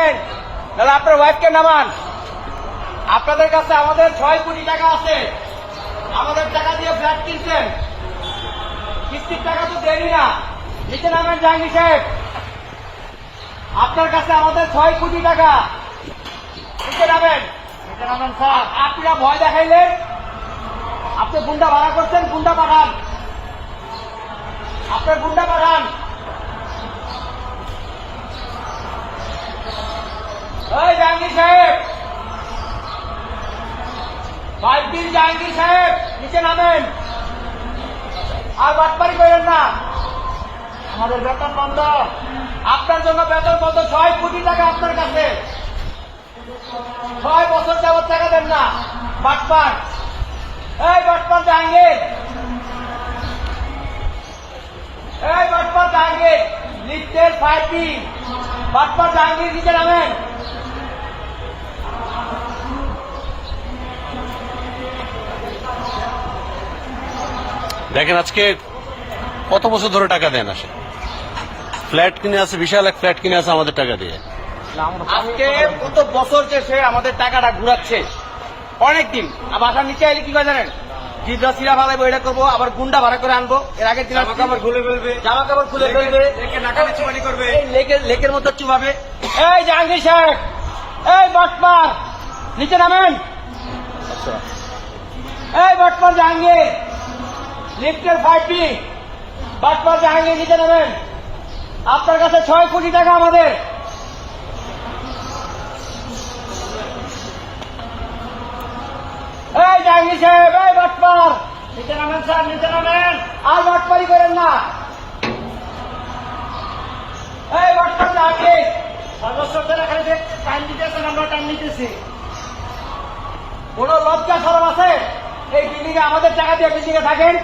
নামেন তাহলে আপনার ওয়াইফকে নামান। আপনাদের কাছে আমাদের ছয় কোটি টাকা আছে। আমাদের টাকা দিয়ে ফ্ল্যাট কিনছেন। কিস্তির টাকা তো দেয়নি না। নিচে নামেন জাহাঙ্গীর সাহেব। আপনার কাছে আমাদের ছয় কোটি টাকা। নিচে নামেন। নিচে নামেন স্যার। আপনারা ভয় দেখাইলেন। আপনি গুন্ডা ভাড়া করছেন গুন্ডা পাঠান। আপনার গুন্ডা পাঠান। সাহেব। ফাইভ দিন জাহাঙ্গীর সাহেব, নিচে নামেন। আর বাটপারি করেন না। আমাদের বেতন বন্ধ। আপনার জন্য বেতন বন্ধ ছয় কোটি টাকা আপনার কাছে। ছয় বছর যাবত টাকা দেন না। বাটপার। এই বাটপার জাহাঙ্গীর। এই বাটপার জাহাঙ্গীর, লিফটের ফাইভ বাটপার জাহাঙ্গীর নিচে নামেন। দেখেন আজকে কত বছর ধরে টাকা দেন আসে? ফ্ল্যাট কিনে আছে বিশাল এক ফ্ল্যাট কিনে আছে আমাদের টাকা দিয়ে। আজকে কত বছর যে সে আমাদের টাকাটা ঘুরাচ্ছে। অনেকদিন বাসার নিচে আইলে কি করে জানেন? জিদ্রা সিরা ফালাইবো এটা করব আবার গুন্ডা ভাড়া করে আনব। এর আগের দিন জামা কাপড় খুলে ফেলবে। জামা কাপড় খুলে ফেলবে। করবে। লেকের লেকের মতো চুবাবে। এই জাহাঙ্গীর সাহেব এই বটপার নিচে নামেন। এই বটপার জাহাঙ্গীর! লিফটের ফাইভটি বটপার জাহাঙ্গীর নিচে নামেন আপনার কাছে ছয় কোটি টাকা আমাদের। এই জাহাঙ্গীর সাহেব, এই বাটপার। নিচে নামেন স্যার নিচে নামেন। আর বাটপারি করেন না। এই বাটপার জাহাঙ্গীর সদস্যদের এখানে টাইম দিতেছেন আমরা টাইম নিতেছি কোন লজ্জা আছে আমাদের টাকা দিয়ে বেশি থাকেন।